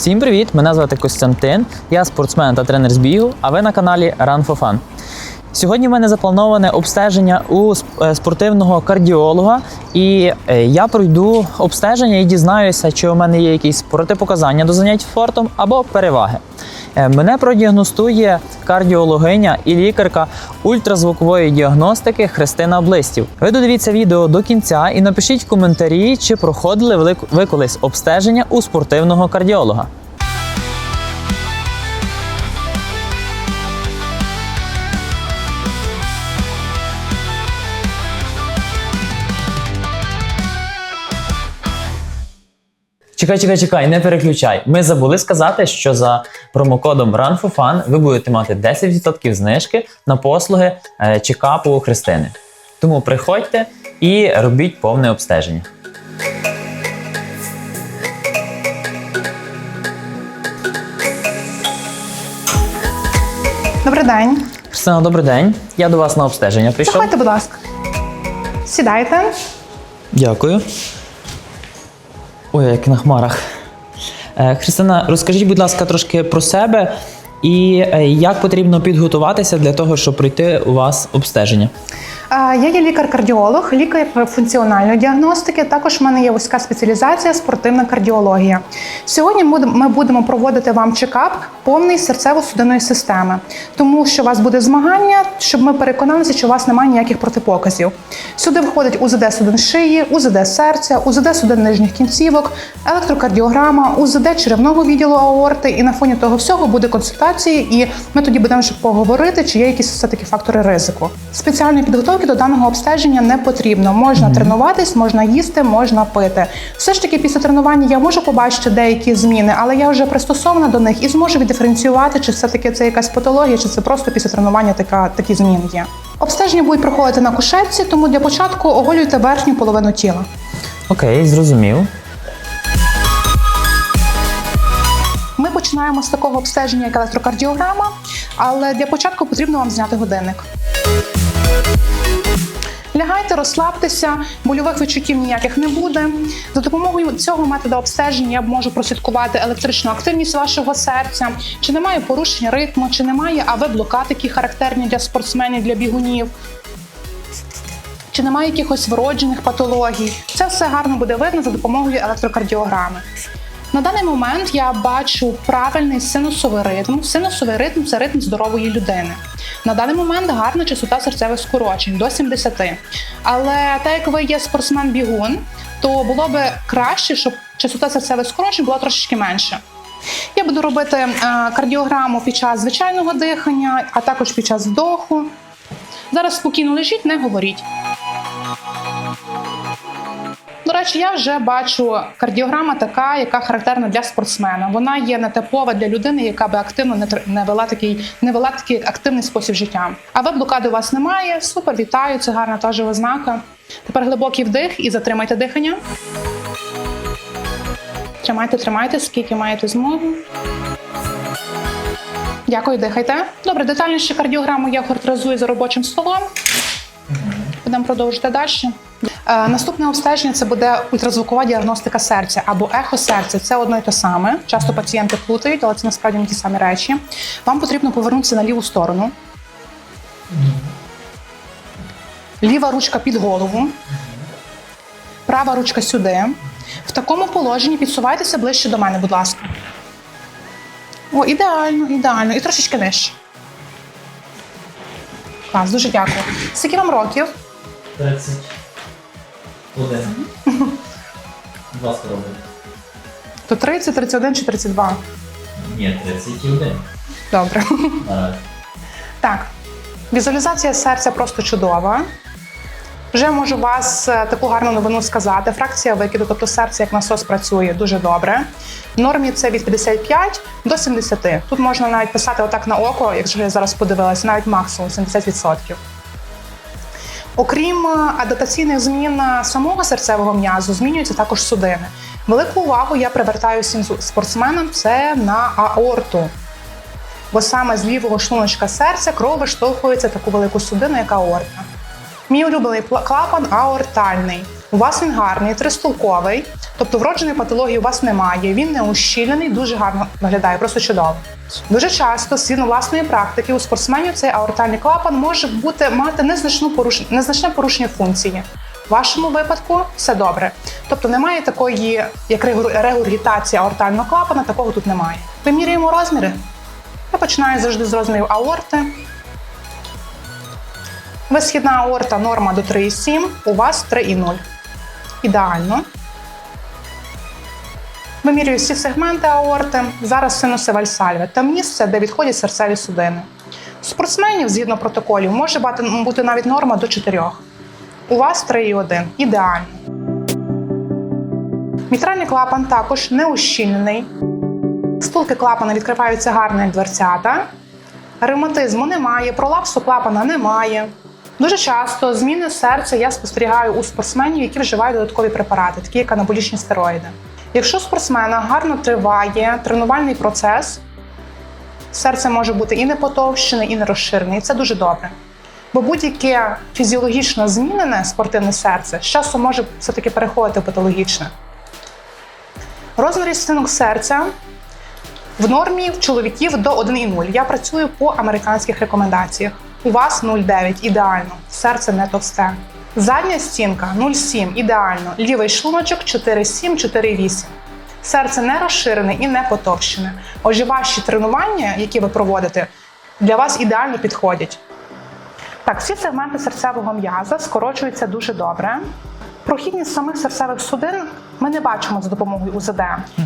Всім привіт! Мене звати Костянтин. Я спортсмен та тренер з бігу, а ви на каналі Run for Fun. Сьогодні в мене заплановане обстеження у е, спортивного кардіолога, і е, я пройду обстеження і дізнаюся, чи у мене є якісь протипоказання до занять спортом або переваги. Е, Мене продіагностує кардіологиня і лікарка ультразвукової діагностики Христина Блистів. Ви додивіться відео до кінця і напишіть коментарі, чи проходили ви колись обстеження у спортивного кардіолога. Чекай, чекай, чекай, не переключай. Ми забули сказати, що за промокодом RunForFun ви будете мати 10% знижки на послуги е, чекапу у Христини. Тому приходьте і робіть повне обстеження. Добрий день. Христина, добрий день. Я до вас на обстеження прийшов. Заходьте, будь ласка. Сідайте. Дякую. Ой, як на хмарах. Е, Христина, розкажіть, будь ласка, трошки про себе і е, як потрібно підготуватися для того, щоб пройти у вас обстеження. Я є лікар-кардіолог, лікар функціональної діагностики. Також в мене є вузька спеціалізація спортивна кардіологія. Сьогодні ми будемо проводити вам чекап повний серцево-судинної системи, тому що у вас буде змагання, щоб ми переконалися, що у вас немає ніяких протипоказів. Сюди входить УЗД судин шиї, УЗД серця, УЗД судин нижніх кінцівок, електрокардіограма, УЗД черевного відділу аорти. І на фоні того всього буде консультації, і ми тоді будемо поговорити, чи є якісь все таки фактори ризику. Спеціальної підготовки до даного обстеження не потрібно. Можна тренуватись, можна їсти, можна пити. Все ж таки, після тренування я можу побачити деякі зміни, але я вже пристосована до них і зможу віддиференціювати, чи все таки це якась патологія, чи це просто після тренування така такі зміни є. Обстеження будуть проходити на кушетці, тому для початку оголюйте верхню половину тіла. Окей, зрозумів. Ми починаємо з такого обстеження, як електрокардіограма, але для початку потрібно вам зняти годинник. Лягайте, розслабтеся, больових відчуттів ніяких не буде. За допомогою цього методу обстеження я можу прослідкувати електричну активність вашого серця, чи немає порушень ритму, чи немає АВ-блокад, які характерні для спортсменів, для бігунів. Чи немає якихось вроджених патологій? Це все гарно буде видно за допомогою електрокардіограми. На даний момент я бачу правильний синусовий ритм. Синусовий ритм це ритм здорової людини. На даний момент гарна частота серцевих скорочень до 70. Але так як ви є спортсмен-бігун, то було би краще, щоб частота серцевих скорочень була трошечки менше. Я буду робити е, кардіограму під час звичайного дихання, а також під час вдоху. Зараз спокійно лежіть, не говоріть. До речі, я вже бачу кардіограма така, яка характерна для спортсмена. Вона є нетипова для людини, яка би активно не вела такий, не вела такий активний спосіб життя. А ви блокади у вас немає. Супер, вітаю, це гарна теж ознака. Тепер глибокий вдих і затримайте дихання. Тримайте, тримайте, скільки маєте змогу. Дякую, дихайте. Добре, детальніше кардіограму я характеризую за робочим столом. Будемо продовжувати далі. Е, наступне обстеження це буде ультразвукова діагностика серця або ехо серця. Це одно і те саме. Часто пацієнти плутають, але це насправді не ті самі речі. Вам потрібно повернутися на ліву сторону. Ліва ручка під голову, права ручка сюди. В такому положенні підсувайтеся ближче до мене, будь ласка. О, ідеально, ідеально. І трошечки нижче. Клас, дуже дякую. Скільки вам років? 31. Два спробуй. То 30, 31 чи 32? Ні, 31. Добре. Наразі. Так, візуалізація серця просто чудова. Вже можу вас е, таку гарну новину сказати. Фракція викиду, тобто серце як насос працює дуже добре. В нормі це від 55 до 70. Тут можна навіть писати отак на око, якщо я зараз подивилася, навіть максимум 70%. Окрім е, адаптаційних змін е, самого серцевого м'язу, змінюються також судини. Велику увагу я привертаю всім спортсменам це на аорту. Бо саме з лівого шлуночка серця кров виштовхується таку велику судину, як аорта. Мій улюблений клапан аортальний. У вас він гарний, тристулковий, Тобто вродженої патології у вас немає, він не ущільнений, дуже гарно виглядає, просто чудово. Дуже часто, згідно власної практики, у спортсменів цей аортальний клапан може бути мати незначну поруш... незначне порушення функції. В вашому випадку все добре. Тобто немає такої, як регур- регургітація аортального клапана, такого тут немає. Вимірюємо розміри. Я починаю завжди з розмірів аорти. Висхідна аорта норма до 3,7, у вас 3,0. Ідеально. Вимірюю всі сегменти аорти. Зараз синуси вальсальви та місце, де відходять серцеві судини. Спортсменів, згідно протоколів, може бути навіть норма до 4. У вас 3,1. Ідеально. Мітральний клапан також не ущільнений. Стулки клапана відкриваються гарно, як дверцята. Ревматизму немає, пролапсу клапана немає. Дуже часто зміни серця я спостерігаю у спортсменів, які вживають додаткові препарати, такі як анаболічні стероїди. Якщо спортсмена гарно триває тренувальний процес, серце може бути і не потовщене, і не розширене, і це дуже добре. Бо будь-яке фізіологічно змінене спортивне серце з часом може все-таки переходити в патологічне. Розмір стінок серця в нормі в чоловіків до 1,0. Я працюю по американських рекомендаціях. У вас 0,9 ідеально, серце не товсте. Задня стінка 0,7 ідеально, лівий шлуночок 4,7, 4,8. Серце не розширене і не потовщене. Отже, ваші тренування, які ви проводите, для вас ідеально підходять. Так, всі сегменти серцевого м'яза скорочуються дуже добре. Прохідність самих серцевих судин ми не бачимо за допомогою УЗД.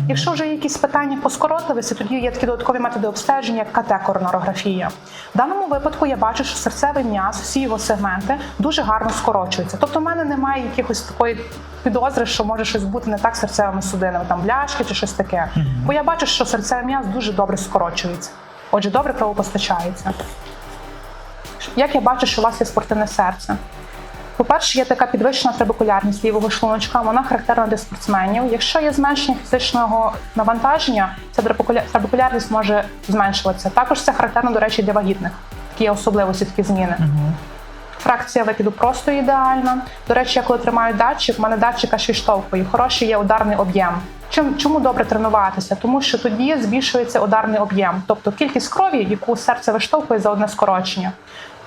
Якщо вже якісь питання по скоротливості, тоді є такі додаткові методи обстеження, як КТ-коронарографія. В даному випадку я бачу, що серцевий м'яз, всі його сегменти дуже гарно скорочуються. Тобто, в мене немає якихось такої підозри, що може щось бути не так з серцевими судинами, там бляшки чи щось таке. Бо я бачу, що серцевий м'яз дуже добре скорочується. Отже, добре кровопостачається. Як я бачу, що у вас є спортивне серце? По-перше, є така підвищена трабекулярність лівого шлуночка, вона характерна для спортсменів. Якщо є зменшення фізичного навантаження, ця трабекуля- трабекулярність може зменшуватися. Також це характерно, до речі, для вагітних. Такі є особливості, такі зміни. Фракція викиду просто ідеальна. До речі, я коли тримаю датчик, в мене датчик аж відштовхує. Хороший є ударний об'єм. Чим чому добре тренуватися? Тому що тоді збільшується ударний об'єм, тобто кількість крові, яку серце виштовхує за одне скорочення.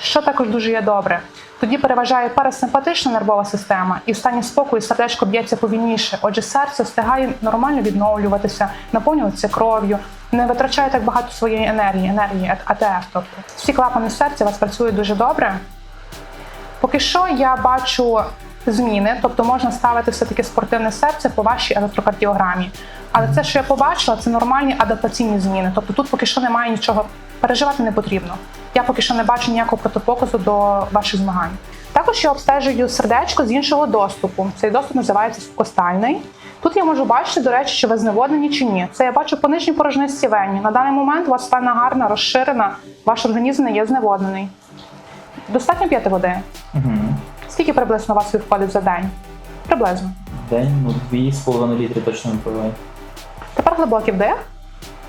Що також дуже є добре. Тоді переважає парасимпатична нервова система, і в стані спокою сердечко б'ється повільніше. Отже, серце встигає нормально відновлюватися, наповнюватися кров'ю, не витрачає так багато своєї енергії, енергії АТФ. Тобто всі клапани серця у вас працюють дуже добре. Поки що я бачу зміни, тобто можна ставити все-таки спортивне серце по вашій електрокардіограмі. Але це, що я побачила, це нормальні адаптаційні зміни. Тобто тут поки що немає нічого переживати не потрібно. Я поки що не бачу ніякого протипоказу до ваших змагань. Також я обстежую сердечко з іншого доступу. Цей доступ називається костальний. Тут я можу бачити, до речі, чи ви зневоднені чи ні. Це я бачу по нижній порожнисті вені. На даний момент у вас вена гарна, розширена, ваш організм не є зневоднений. Достатньо п'яти води. Угу. Скільки приблизно у вас відходить за день? Приблизно. День, ну, 2,5 літри точно випиваю. Тепер глибокий вдих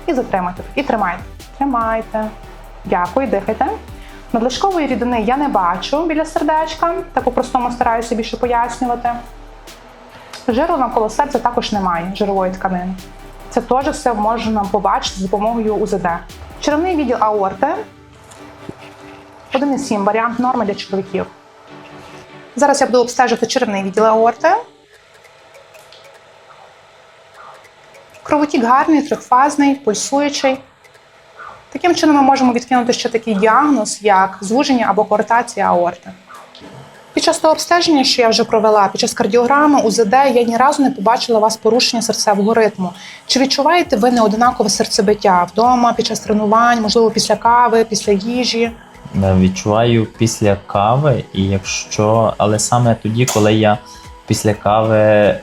і затримайте. І тримайте. Тримайте. Дякую, дихайте. Надлишкової рідини я не бачу біля сердечка, так по-простому стараюся більше пояснювати. Жиру навколо серця також немає, жирової тканини. Це теж все можна побачити з допомогою УЗД. Черевний відділ аорти 1,7 варіант норми для чоловіків. Зараз я буду обстежувати черевний відділ аорти. Кровотік гарний, трьохфазний, пульсуючий. Таким чином ми можемо відкинути ще такий діагноз, як звуження або коортація аорти. Під час того обстеження, що я вже провела, під час кардіограми, УЗД, я ні разу не побачила у вас порушення серцевого ритму. Чи відчуваєте ви неодинакове серцебиття вдома, під час тренувань, можливо, після кави, після їжі? Е, Відчуваю після кави, і якщо. Але саме тоді, коли я після кави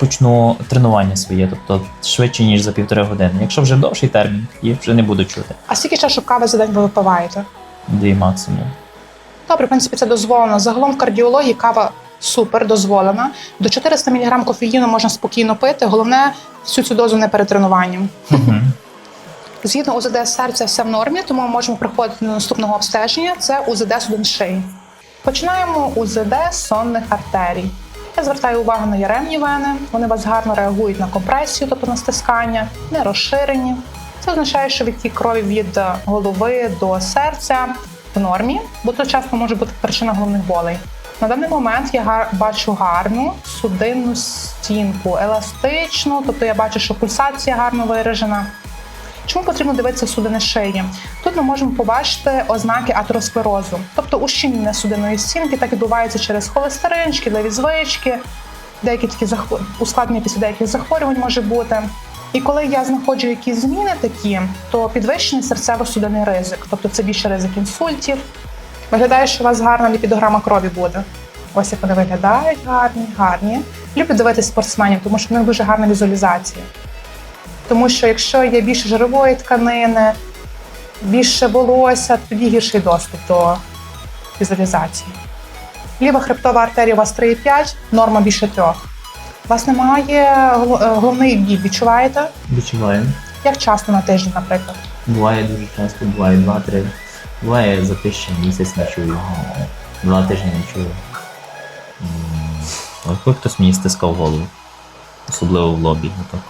почну тренування своє, тобто швидше, ніж за півтори години. Якщо вже довший термін, їх вже не буду чути. А скільки чашок кави за день ви випиваєте? Дві максимум. Добре, в принципі, це дозволено. Загалом в кардіології кава супер дозволена. До 400 мг кофеїну можна спокійно пити. Головне всю цю дозу не перед тренуванням. Мгм. Згідно УЗД серця все в нормі, тому ми можемо приходити до наступного обстеження. Це УЗД судин шиї. Починаємо УЗД сонних артерій. Я звертаю увагу на яремні вени. Вони вас гарно реагують на компресію, тобто на стискання, не розширені. Це означає, що відтік крові від голови до серця в нормі, бо то часто може бути причина головних болей. На даний момент я бачу гарну судинну стінку, еластичну, тобто я бачу, що пульсація гарно виражена. Чому потрібно дивитися судини шиї? Тут ми можемо побачити ознаки атеросклерозу, тобто ущільнення судинної стінки, так відбувається через холестерин, шкідливі звички, деякі такі захво- ускладнення після деяких захворювань може бути. І коли я знаходжу якісь зміни такі, то підвищений серцево-судинний ризик, тобто це більше ризик інсультів. Виглядає, що у вас гарна ліпідограма крові буде. Ось як вони виглядають, гарні, гарні. Люблю дивитися спортсменів, тому що в них дуже гарна візуалізація. Тому що якщо є більше жирової тканини, більше волосся, тоді гірший доступ до візуалізації. Ліва хребтова артерія у вас 3,5, норма більше 3. У вас немає е, головний біль, відчуваєте? Відчуваю. Як часто на тиждень, наприклад? Буває дуже часто, буває два-три. Буває за тиждень місяць не чую. Два тижні не чую. Коли хтось мені стискав голову. Особливо в лобі. отак.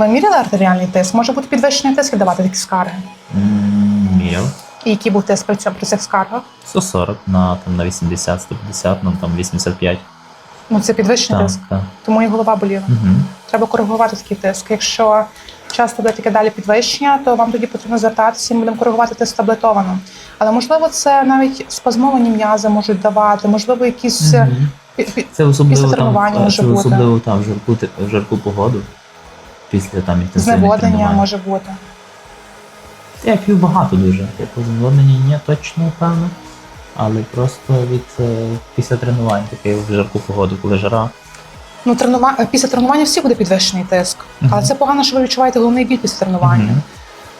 Ви міряли артеріальний тиск? Може бути підвищений тиск і давати такі скарги? Міряв. І який був тиск при цьому при цих скаргах? 140 на, там, на 80, 150, ну там 85. Ну це підвищений Так, тиск, так. тому і голова боліла. Угу. Треба коригувати такий тиск. Якщо часто буде таке далі підвищення, то вам тоді потрібно звертатися і ми будемо коригувати тиск таблетовано. Але можливо, це навіть спазмовані м'язи можуть давати, можливо, якісь е, пі- пі- Це особливо Після там, тренування е, може це бути. особливо там в жарку, ти- в жарку погоду. Після там інтенсивних тренувань. може бути. Я п'ю багато дуже. Типу, зневоднення ні, точно, певно. Але просто від е, після тренувань, таке в жарку погоду, коли жара. Ну, тренува... після тренування всі буде підвищений тиск. Мгм. Але це погано, що ви відчуваєте головний біль після тренування. Мгм.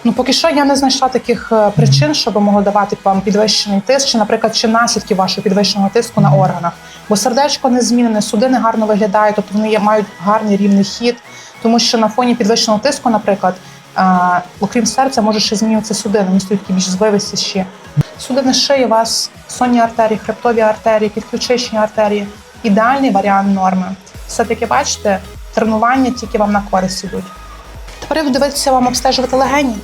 Ну, поки що я не знайшла таких е, причин, щоб могло давати вам підвищений тиск, чи, наприклад, чи наслідки вашого підвищеного тиску на Мгм. органах. Бо сердечко не змінене, судини гарно виглядають, тобто вони є- мають гарний рівний хід. Тому що на фоні підвищеного тиску, наприклад, е, окрім серця, може ще змінюватися судини, вони стають більш звивисті. Судини шиї у вас сонні артерії, хребтові артерії, підключичні артерії. Ідеальний варіант норми. Все-таки бачите, тренування тільки вам на користь ідуть. Тепер я буду дивитися вам обстежувати легені.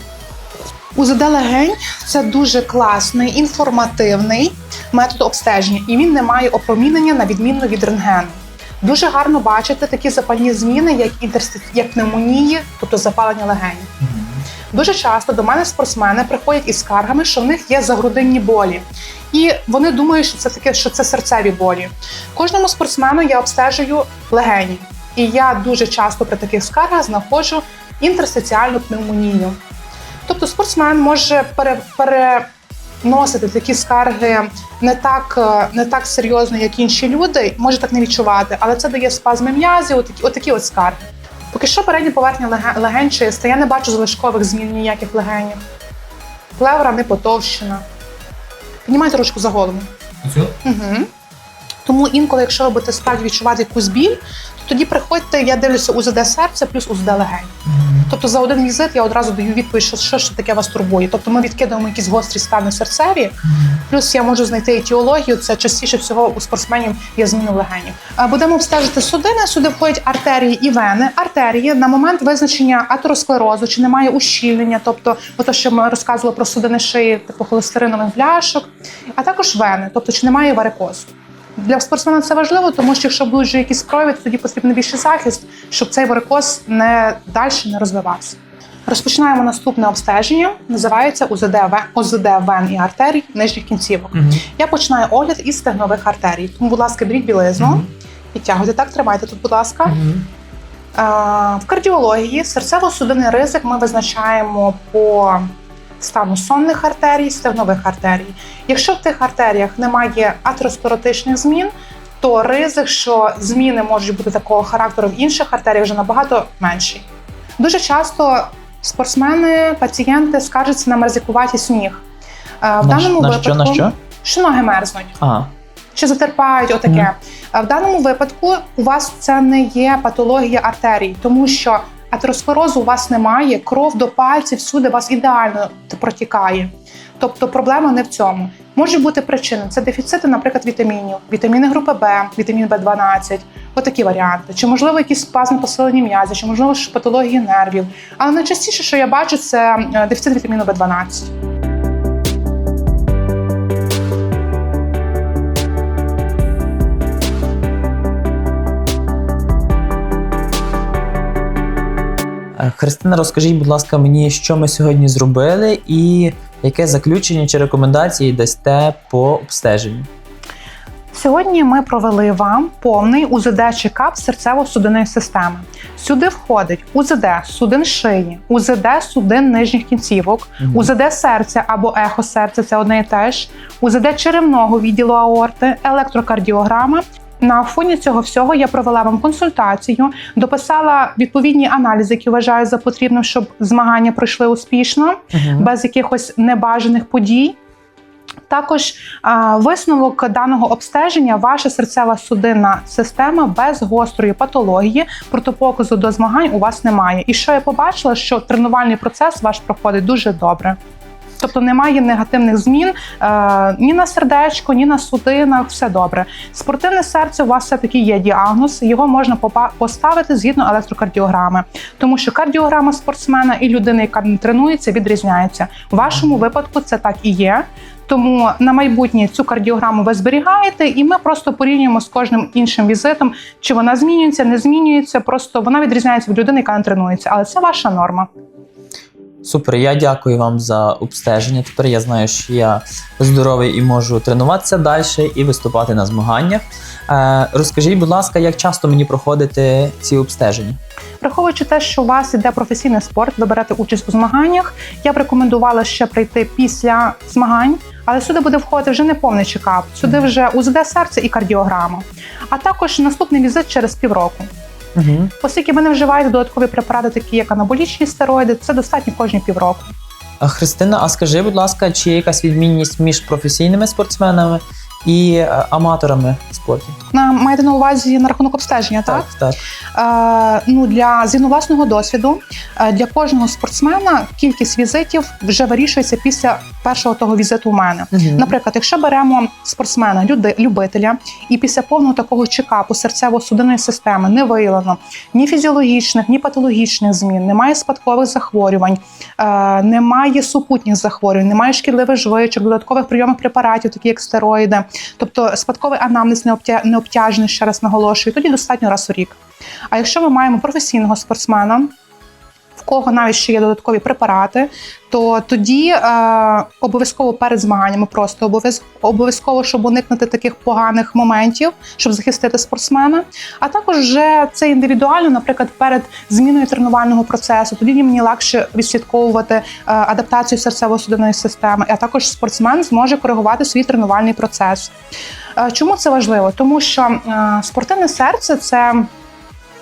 УЗД легень це дуже класний, інформативний метод обстеження, і він не має опромінення на відмінно від рентгену. Дуже гарно бачити такі запальні зміни, як інтерсти... як пневмонії, тобто запалення легень. Мгм. Дуже часто до мене спортсмени приходять із скаргами, що в них є загрудинні болі, і вони думають, що це таке, що це серцеві болі. Кожному спортсмену я обстежую легені, і я дуже часто при таких скаргах знаходжу інтерстиціальну пневмонію. Тобто спортсмен може пере, переносити такі скарги не так, е, не так серйозно, як інші люди, може так не відчувати, але це дає спазми м'язів, отакі, отакі от скарги. Поки що передня поверхня леге- легень чиста, я не бачу залишкових змін ніяких в легенях. Плевра не потовщена. Піднімайте ручку за голову. Угу. Тому інколи, якщо ви будете справді відчувати якусь біль, тоді приходьте, я дивлюся УЗД серця плюс УЗД легень. Тобто за один візит я одразу даю відповідь, що, що ж таке вас турбує. Тобто ми відкидаємо якісь гострі стани серцеві, плюс я можу знайти етіологію. Це частіше всього у спортсменів є зміни легенів. А Будемо обстежити судини. Сюди входять артерії і вени. Артерії на момент визначення атеросклерозу, чи немає ущільнення, тобто ото, що ми розказували про судини шиї, типу холестеринових бляшок, а також вени, тобто чи немає варикозу. Для спортсмена це важливо, тому що якщо будуть вже якісь прояви, тоді потрібен більший захист, щоб цей варикоз не далі не розвивався. Розпочинаємо наступне обстеження. Називається УЗД, вен- ОЗД вен і артерій нижніх кінцівок. Мгм. Я починаю огляд із стегнових артерій. Тому, будь ласка, беріть білизну, Мгм. підтягуйте так, тримайте тут, будь ласка. А, В кардіології серцево-судинний ризик ми визначаємо по стану сонних артерій, стегнових артерій. Якщо в тих артеріях немає атеросклеротичних змін, то ризик, що зміни можуть бути такого характеру в інших артеріях, вже набагато менший. Дуже часто спортсмени, пацієнти скаржаться на мерзикуватість ніг. Е, В На, даному на випадку що, на що? що ноги мерзнуть Ага. чи затерпають отаке. А В даному випадку у вас це не є патологія артерій, тому що атеросклерозу у вас немає, кров до пальців всюди вас ідеально протікає. Тобто проблема не в цьому. Можуть бути причини. Це дефіцити, наприклад, вітамінів, вітаміни групи Б, вітамін Б12, отакі варіанти. Чи можливо якісь спазми посилення м'язи, чи можливо патології нервів. Але найчастіше, що я бачу, це е, дефіцит вітаміну Б12. Е, Христина, розкажіть, будь ласка, мені, що ми сьогодні зробили, і яке заключення чи рекомендації дасте по обстеженню? Сьогодні ми провели вам повний УЗД чекап серцево-судинної системи. Сюди входить УЗД судин шиї, УЗД судин нижніх кінцівок, Мгм. УЗД серця або ехо серця це одне і те ж, УЗД черевного відділу аорти, електрокардіограма. На фоні цього всього я провела вам консультацію, дописала відповідні аналізи, які вважаю за потрібним, щоб змагання пройшли успішно Мгм. без якихось небажаних подій. Також а, висновок даного обстеження ваша серцева судинна система без гострої патології, протипоказу до змагань у вас немає. І що я побачила, що тренувальний процес ваш проходить дуже добре. Тобто немає негативних змін е, ні на сердечко, ні на судинах, все добре. Спортивне серце у вас все-таки є діагноз, його можна поставити згідно електрокардіограми, тому що кардіограма спортсмена і людини, яка не тренується, відрізняється. У вашому випадку це так і є. Тому на майбутнє цю кардіограму ви зберігаєте, і ми просто порівнюємо з кожним іншим візитом, чи вона змінюється, не змінюється. Просто вона відрізняється від людини, яка не тренується. Але це ваша норма. Супер, я дякую вам за обстеження. Тепер я знаю, що я здоровий і можу тренуватися далі і виступати на змаганнях. Е, розкажіть, будь ласка, як часто мені проходити ці обстеження? Враховуючи те, що у вас іде професійний спорт, ви берете участь у змаганнях. Я б рекомендувала ще прийти після змагань, але сюди буде входити вже не повний чекап. Сюди вже УЗД серця і кардіограма. А також наступний візит через півроку. Угу. Оскільки ви не вживаєте додаткові препарати, такі як анаболічні стероїди, це достатньо кожні півроку. А Христина, а скажи, будь ласка, чи є якась відмінність між професійними спортсменами і е, аматорами спорту? На маєте на увазі на рахунок обстеження, так? так. Е, ну для згідно власного досвіду е, для кожного спортсмена кількість візитів вже вирішується після першого того візиту у мене. Мгм. Наприклад, якщо беремо спортсмена, люди, любителя, і після повного такого чекапу серцево-судинної системи не виявлено ні фізіологічних, ні патологічних змін, немає спадкових захворювань, е, немає супутніх захворювань, немає шкідливих жвичок, додаткових прийомів препаратів, такі як стероїди. Тобто спадковий анамнез не обтя- не обтяжений, ще раз наголошую, тоді достатньо раз у рік. А якщо ми маємо професійного спортсмена, в кого навіть ще є додаткові препарати, то тоді е, обов'язково перед змаганнями просто обов'язково, щоб уникнути таких поганих моментів, щоб захистити спортсмена. А також вже це індивідуально, наприклад, перед зміною тренувального процесу. Тоді мені легше відслідковувати е, адаптацію серцево-судинної системи, а також спортсмен зможе коригувати свій тренувальний процес. Е, Чому це важливо? Тому що е, спортивне серце це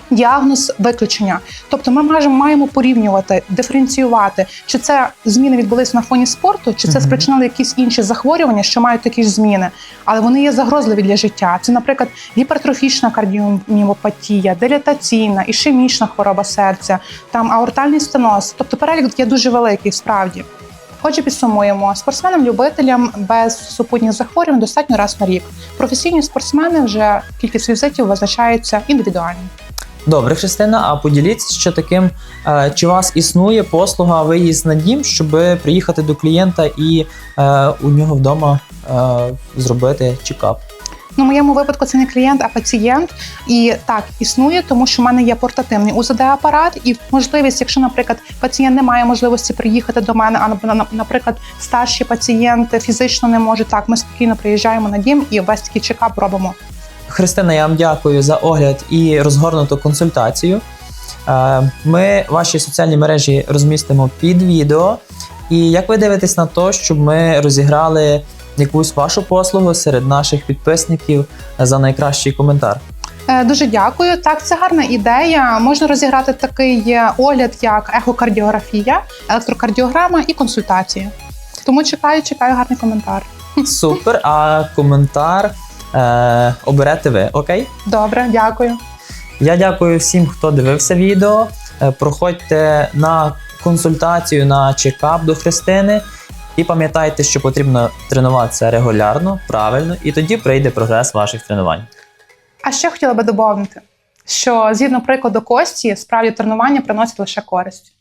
діагноз виключення. Тобто ми можемо маємо порівнювати, диференціювати, чи це зміни відбулись на фоні спорту, чи це спричинили якісь інші захворювання, що мають такі ж зміни, але вони є загрозливі для життя. Це, наприклад, гіпертрофічна кардіоміопатія, дилатаційна, ішемічна хвороба серця, там аортальний стеноз. Тобто перелік є дуже великий, справді. Отже, підсумуємо, спортсменам-любителям без супутніх захворювань достатньо раз на рік. Професійні спортсмени вже кількість візитів визначається індивідуально. Добре, Христина, а поділіться ще таким, е, чи у вас існує послуга виїзд на дім, щоб приїхати до клієнта і е, у нього вдома е, зробити чекап? Ну, в моєму випадку це не клієнт, а пацієнт. І так існує, тому що в мене є портативний УЗД-апарат, і можливість, якщо, наприклад, пацієнт не має можливості приїхати до мене, а на- наприклад, старші пацієнти фізично не можуть, так ми спокійно приїжджаємо на дім і весь такий чекап робимо. Христина, я вам дякую за огляд і розгорнуту консультацію. Е, Ми ваші соціальні мережі розмістимо під відео. І як ви дивитесь на те, щоб ми розіграли якусь вашу послугу серед наших підписників за найкращий коментар? Е, Дуже дякую. Так, це гарна ідея. Можна розіграти такий огляд, як ехокардіографія, електрокардіограма і консультації. Тому чекаю, чекаю гарний коментар. Супер, а коментар е, оберете ви, окей? Добре, дякую. Я дякую всім, хто дивився відео. Е, Проходьте на консультацію на чекап до Христини. І пам'ятайте, що потрібно тренуватися регулярно, правильно, і тоді прийде прогрес ваших тренувань. А ще хотіла би доповнити, що згідно прикладу Кості, справді тренування приносять лише користь.